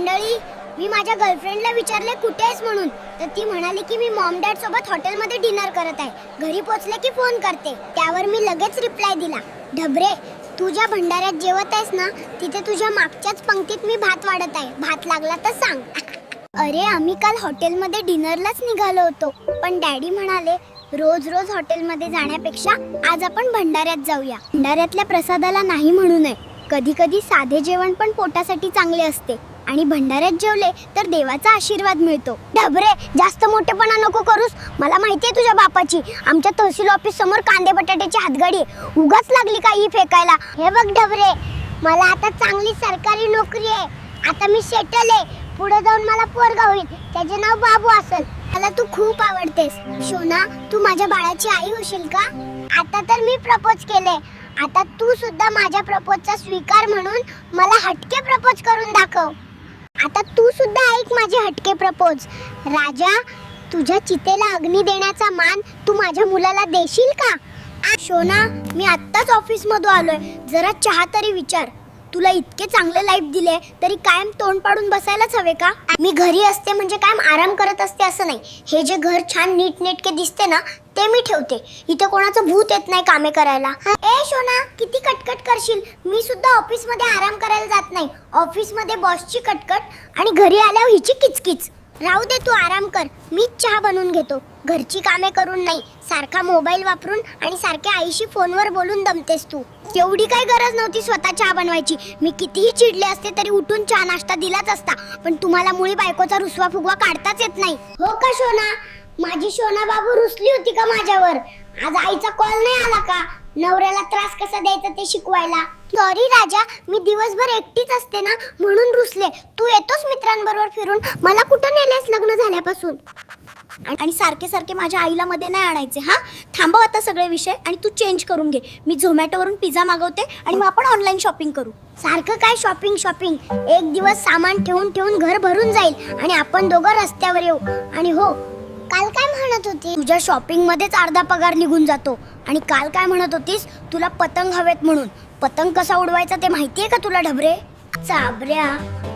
मंडळी मी माझ्या गर्लफ्रेंडला विचारले कुठे आहेस म्हणून? तर ती म्हणाली की मी मॉम डॅड सोबत हॉटेलमध्ये डिनर करत आहे. घरी पोचले की फोन करते. त्यावर मी लगेच रिप्लाय दिला. ढबरे तू ज्या भंडाऱ्यात जेवत आहेस ना तिथे तुझ्या मागच्याच पंक्तीत मी भात वाढत आहे. भात लागला तर सांग. अरे आम्ही काल हॉटेलमध्ये डिनरलाच निघालो होतो. पण डॅडी म्हणाले रोज रोज हॉटेलमध्ये जाण्यापेक्षा आज आपण भंडाऱ्यात जाऊया. भंडाऱ्यातल्या प्रसादाला नाही म्हणू नये. कधी कधी साधे जेवण पण पोटासाठी चांगले असते. आणि भंडाऱ्यात जेवले तर देवाचा आशीर्वाद मिळतो. ढबरे जास्त मोठेपणा नको करूस. मला माहितीये तुझ्या बापाची. आमच्या तहसील ऑफिस समोर कांदे बटाट्याची हातगाडी आहे. उगाच लागली काही फेकायला? हे बघ ढबरे मला आता चांगली सरकारी नोकरी आहे. आता मी सेटल आहे. पुढे जाऊन मला पोरगा होईल. त्याचे नाव बाबू असेल. मला तू खूप आवडतेस. शोना तू माझ्या बाळाची आई होशील का? आता तर मी प्रपोज केले. आता तू सुद्धा माझ्या प्रपोजचा स्वीकार म्हणून मला हटके प्रपोज करून दाखव. आता तू सुद्धा ऐक माझे हटके प्रपोज. राजा तुझ्या चितेला अग्नी देण्याचा मान तू माझ्या मुलाला देशील का? शोना मी आत्ताच ऑफिस मधून आलोय. जरा चहा तरी विचार. तुला इतके चांगले लाईफ दिले तरी कायम तोंड पाडून बसायलाच हवे का? मी घरी असते म्हणजे कायम आराम करत असते असं नाही. हे जे घर छान नीट नेटके दिसते ना ते मी ठेवते. इथे कोणाचं भूत येत नाही कामे करायला. ए शोना किती कटकट करशील? मी सुद्धा ऑफिसमध्ये आराम करायला जात नाही. ऑफिसमध्ये बॉसची कटकट आणि घरी आल्यावर हिची किचकिच. राहू दे तू आराम कर. मीच चहा बनवून घेतो. घरची कामे करून नाही. सारखा मोबाईल वापरून आणि सारख्या आईशी फोनवर बोलून दमतेस तू. तेवढी काही गरज नव्हती स्वतः चहा बनवायची. मी कितीही चिडले असते तरी उठून चहा नाश्ता दिलाच असता. पण तुम्हाला मुळी बायकोचा रुसवा फुगवा काढताच येत नाही. हो का शोना? माझी शोना बाबू रुसली होती का माझ्यावर? आज आईचा कॉल नाही आला का? नवऱ्याला त्रास कसा द्यायचा ते शिकवायला? सॉरी राजा मी दिवसभर एकटीच असते ना म्हणून रुसले. तू येतोस मित्रांबरोबर फिरून? मला कुठं नेलेस लग्न झाल्यापासून? आणि- सारखे सारखे माझ्या आईला मध्ये नाही आणायचे हा? थांबव आता सगळे विषय आणि तू चेंज करून घे. मी झोमॅटोवरून पिझ्झा मागवते आणि मग आपण ऑनलाईन शॉपिंग करू. सारखं काय शॉपिंग शॉपिंग एक दिवस सामान ठेवून ठेवून घर भरून जाईल आणि आपण दोघं रस्त्यावर येऊ. आणि हो काल काय म्हणत होती? तुझ्या शॉपिंग मध्येच अर्धा पगार निघून जातो. आणि काल काय म्हणत होतीस? तुला पतंग हवेत म्हणून. पतंग कसा उडवायचा ते माहितीये का तुला ढबरे? चाबऱ्या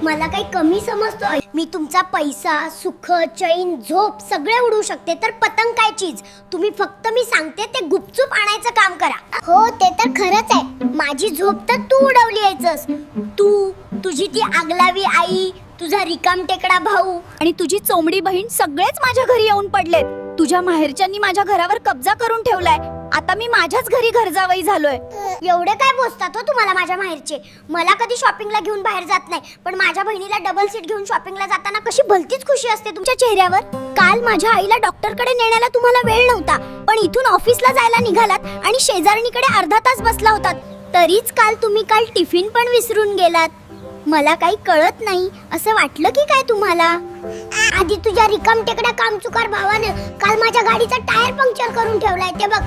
मला काही कमी समजतो. मी तुमचा पैसा सुख चैन झोप सगळे उडवू शकते तर पतंग काय चीज? तुम्ही फक्त मी सांगते ते गुपचूप आणायचं काम करा. हो ते तर खरंच आहे. माझी झोप तर तू उडवली यायचंस. तू तुझी ती आगलावी आई तुझा रिकाम टेकडा भाऊ आणि तुझी चोमडी बहीण सगळेच माझ्या घरी येऊन पडलेत. तुझ्या माहेरच्यांनी माझ्या घरावर कब्जा करून ठेवलाय. आता मी माझ्याच घरी घर जावई झालोय. एवढे काय बोसतात हो तुम्हाला माझ्या माहेरचे? मला कधी शॉपिंगला घेऊन बाहेर जात नाही. पण माझ्या बहिणीला डबल सीट घेऊन शॉपिंगला जाताना कशी भलतीच खुशी असते तुमच्या चेहऱ्यावर? काल माझ्या आईला डॉक्टरकडे नेण्याला तुम्हाला वेळ नव्हता. पण इथून ऑफिसला जायला निघालात आणि शेजारणीकडे अर्धा तास बसला होतात. तरीच काल तुम्ही काल टिफिन पण विसरून गेलात. मला काही कळत नाही. असं वाटलं की काय तुम्हाला? आधी तुझ्या रिकाम टेकड्या कामचुकार भावानं काल माझ्या गाडीचा टायर पंक्चर करून ठेवलाय ते बघ.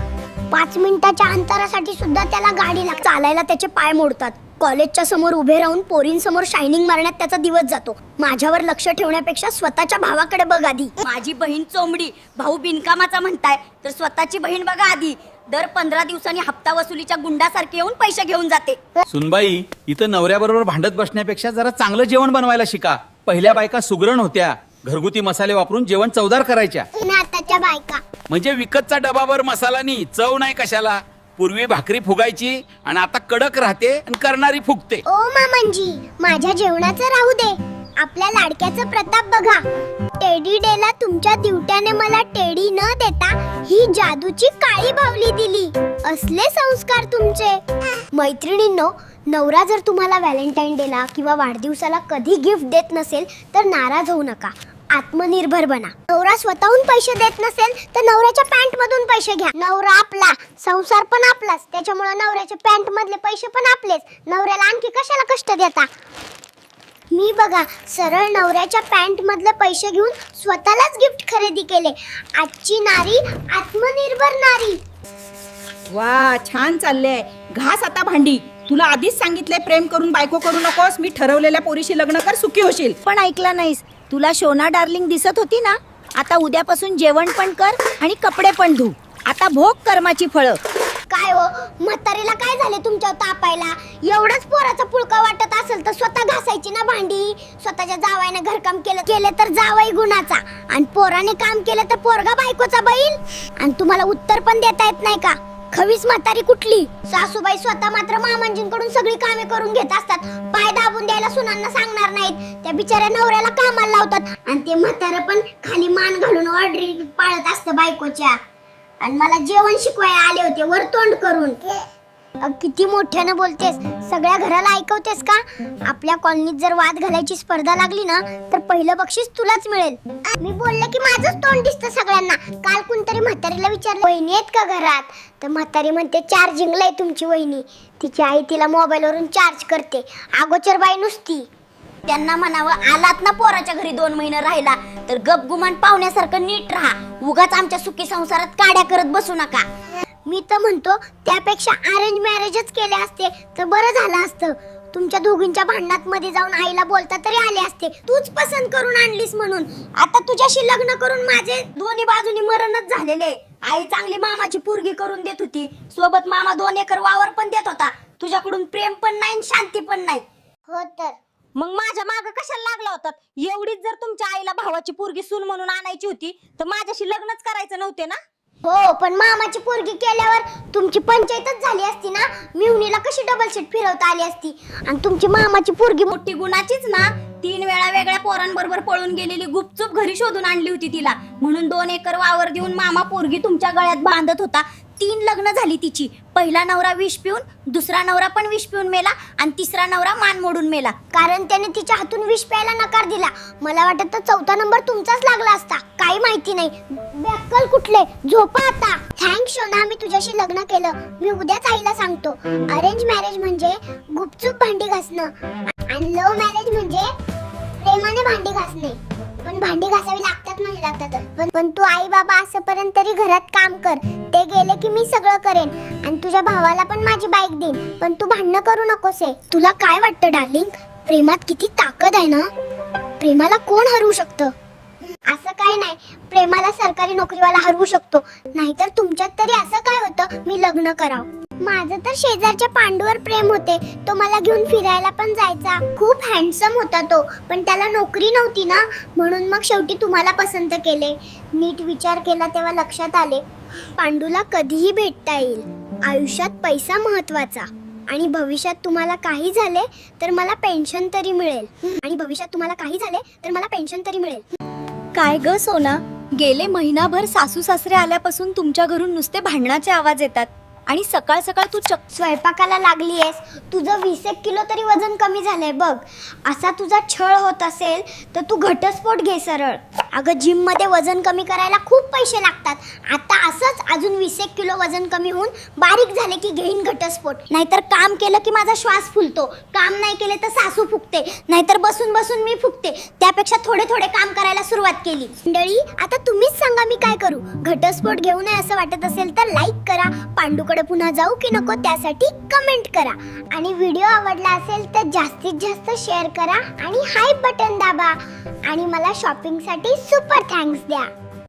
पाच मिनिटाच्या अंतरासाठी सुद्धा त्याला गाडी लाग चालायला त्याचे पाय मोडतात. कॉलेजच्या समोर उभे राहून पोरींसमोर शायनिंग मारण्यात त्याचा दिवस जातो. माझ्यावर लक्ष ठेवण्यापेक्षा स्वतःच्या भावाकडे बघ आधी. माझी बहीण चोंबडी भाऊ बिनकामाचा म्हणताय तर स्वतःची बहीण बघा आधी. दर पंधरा दिवसांनी हप्ता वसुलीच्या गुंडासारखे येऊन पैसे घेऊन जाते. सुनबाई इथं नवऱ्याबरोबर भांडत बसण्यापेक्षा जरा चांगलं जेवण बनवायला शिका. पहिल्या बायका सुगरण होत्या. घरगुती मसाले वापरून जेवण चवदार करायच्या. आताच्या बायका. म्हणजे विकतचा डबावर मसाला नाही चव नाही कशाला. पूर्वी भाकरी फुगायची आणि आता कडक राहते आणि करणारी फुगते. ओ मामनजी माझ्या जेवणाचं राहू दे. आपल्या लाडक्याचा प्रताप बघा. टेडी डेला तुमच्या दिवट्याने मला टेडी न देता ही जादूची काळी बावली दिली. असले संस्कार तुमचे. मैत्रिणींनो नवरा जर तुम्हाला व्हॅलेंटाईन डेला किंवा वाढदिवसाला कधी गिफ्ट देत नसेल तर नाराज होऊ नका. आत्मनिर्भर बना. नवरा स्वतःहून पैसे देत नसेल तर नवऱ्याच्या पॅन्ट मधून पैसे घ्या. नवरा आपला संसार पण आपलाच. त्याच्यामुळे नवऱ्याच्या पॅन्ट मधले पैसे पण आपलेच. नवऱ्याला आणखी कशाला कष्ट देता? मी बघा सरळ नवऱ्याच्या पॅन्ट मधले पैसे घेऊन स्वतःलाच गिफ्ट खरेदी केले. आजची नारी आत्मनिर्भर नारी. वा छान चाललंय. घास आता भांडी. तुला आधीच सांगितले प्रेम करून बायको करू नकोस. मी ठरवलेल्या पोरीशी लग्न कर सुखी होशील. पण ऐकला नाहीस. तुला शोना डार्लिंग दिसत होती ना? आता उद्यापासून जेवण पण कर आणि कपडे पण धु. आता भोग कर्माची फळं. काय हो. म्हातारीला काय झाले तुमच्यावर तापायला? एवढंच पोराचा पुळका वाटत असेल तर स्वतः घासायची ना भांडी. स्वतःच्या जावायनं घरकाम केलं केले तर जावाई गुणाचा. आणि पोराने काम केलं तर पोरगा बायकोचा बैल. आणि तुम्हाला उत्तर पण देता येत नाही का? खवीस म्हातारी कुठली? सासूबाई स्वतः मात्र मामांजींकडून सगळी कामे करून घेत असतात. पाय दाबून द्यायला सुनांना सांगणार नाहीत. त्या बिचाऱ्या नवऱ्याला कामाला लावतात. आणि ते म्हातारं पण खाली मान घालून ऑर्डरी पाळत असतं बायकोच्या. आणि मला जेवण शिकवायला आले होते वर तोंड करून. अ, किती मोठ्यानं बोलतेस? सगळ्या घराला ऐकवतेस का? आपल्या कॉलनीत जर वाद घालायची स्पर्धा लागली ना तर पहिलं बक्षीस तुलाच मिळेल. मी बोलले की माझंच तोंड दिसतं सगळ्यांना. काल कोणतरी म्हातारीला विचारलं वहिनी आहेत का घरात? तर म्हातारी म्हणते चार्जिंगला आहे तुमची वहिनी. तिची आई तिला मोबाईलवरून चार्ज करते. अगोचर बाई नुसती. त्यांना म्हणावं आलात ना पोराच्या घरी दोन महिने राहिला तर गपगुमान पाहुण्यासारखं नीट राहा. उगाच आमच्या सुखी संसारात काड्या करत बसू नका. मी तर म्हणतो त्यापेक्षा अरेंज मॅरेजच केले असते तर बरं झालं असतं. तुमच्या दोघींच्या भांडणात मध्ये जाऊन आईला बोलता तरी आले असते. तूच पसंत करून आणलीस म्हणून. आता तुझ्याशी लग्न करून माझे दोन्ही बाजूनी मरणच झालेले आई चांगली मामाची पोरगी करून देत होती. सोबत मामा दोन एकर वावर पण देत होता. तुझ्याकडून प्रेम पण नाही आणि शांती पण नाही. हो तर. मग माझ्या माग कशाला लागला होतात एवढीच जर तुमच्या आईला भावाची पोरगी सून म्हणून आणायची होती तर माझ्याशी लग्नच करायचं नव्हते ना? हो पण मामाची पोरगी केल्यावर तुमची पंचायतच झाली असती ना? मिवणीला कशी डबल सीट फिरवता आली असती? आणि तुमची मामाची पोरगी मोठी गुणाचीच ना? तीन वेळा वेगळ्या पोरांबरोबर पळून गेलेली गुपचूप घरी शोधून आणली होती तिला. म्हणून दोन एकर वावर देऊन मामा पोरगी तुमच्या गळ्यात बांधत होता. तीन लग्न झाली तिची. पहिला नवरा विष पिऊन दुसरा नवरा पण विष पिऊन मेला आणि तिसरा नवरा मान मोडून मेला. कारण त्याने तिच्या हातून विष प्यायला नकार दिला. मला वाटत तर चौथा नंबर तुमचाच लागला असता. काही माहिती नाही. बॅकल कुठले? झोपा आता. थँक शोना. मी तुझ्याशी लग्न केलं. मी उद्याच आईला सांगतो. अरेंज मॅरेज म्हणजे गुपचूप भांडी घासणं. आणि लव्ह मॅरेज म्हणजे प्रेमाने भांडी घासणे. पण भांडी घासावी लागतात म्हणजे लागतात. पण पण तू आई बाबा असंपर्यंत तरी घरात काम कर. ते गेले की मी सगळं करेन. आणि तुझ्या भावाला पण माझी बाईक देईन. पण तू भांडणं करू नकोस आहे तुला काय वाटतं डार्लिंग? प्रेमात किती ताकद आहे ना? प्रेमाला कोण हरवू शकतं? असं काय नाही. प्रेमाला सरकारी नोकरीवाला हरवू शकतो. नाहीतर तुमच्यात तरी असं काय होतं? मी लग्न करावं. माझं तर शेजारच्या पांडूवर प्रेम होते. तो मला घेऊन फिरायला पण जायचा. खूप हँडसम होता तो पण त्याला नोकरी नव्हती ना म्हणून मग शेवटी तुम्हाला पसंत केले. नीट विचार केला तेव्हा लक्षात आले. पांडूला कधीही भेटता येईल. आयुष्यात पैसा महत्त्वाचा आणि भविष्यात तुम्हाला काही झाले तर मला पेन्शन तरी मिळेल. आणि भविष्यात तुम्हाला काही झाले तर मला पेन्शन तरी मिळेल. काय ग सोना? गेले महिनाभर सासू सासरे आल्यापासून तुमच्या घरून नुसते भांडणाचे आवाज येतात. आणि सकाळ सकाळ तू चक स्वयंपाकाला लागली आहेस तुझं वीस एक किलो तरी वजन कमी झालंय बघ. असा तुझा छळ होत असेल तर तू घटस्फोट घे सरळ. अगं जिममध्ये वजन कमी करायला खूप पैसे लागतात. आता असंच अजून वीस एक किलो वजन कमी होऊन बारीक झाले की घेईन घटस्फोट. नाहीतर काम केलं की माझा श्वास फुलतो. काम नाही केले तर सासू फुकते. नाहीतर बसून बसून मी फुकते. त्यापेक्षा थोडे थोडे काम करायला सुरुवात केली. मंडळी आता तुम्हीच सांगा मी काय करू? घटस्फोट घेऊ नये असं वाटत असेल तर लाईक करा. पांडूकडे पुन्हा जाऊ की नको त्यासाठी कमेंट करा. आणि व्हिडिओ आवडला असेल तर जास्तीत जास्त शेअर करा आणि हाय बटन दाबा. आणि मला शॉपिंगसाठी super thanks there.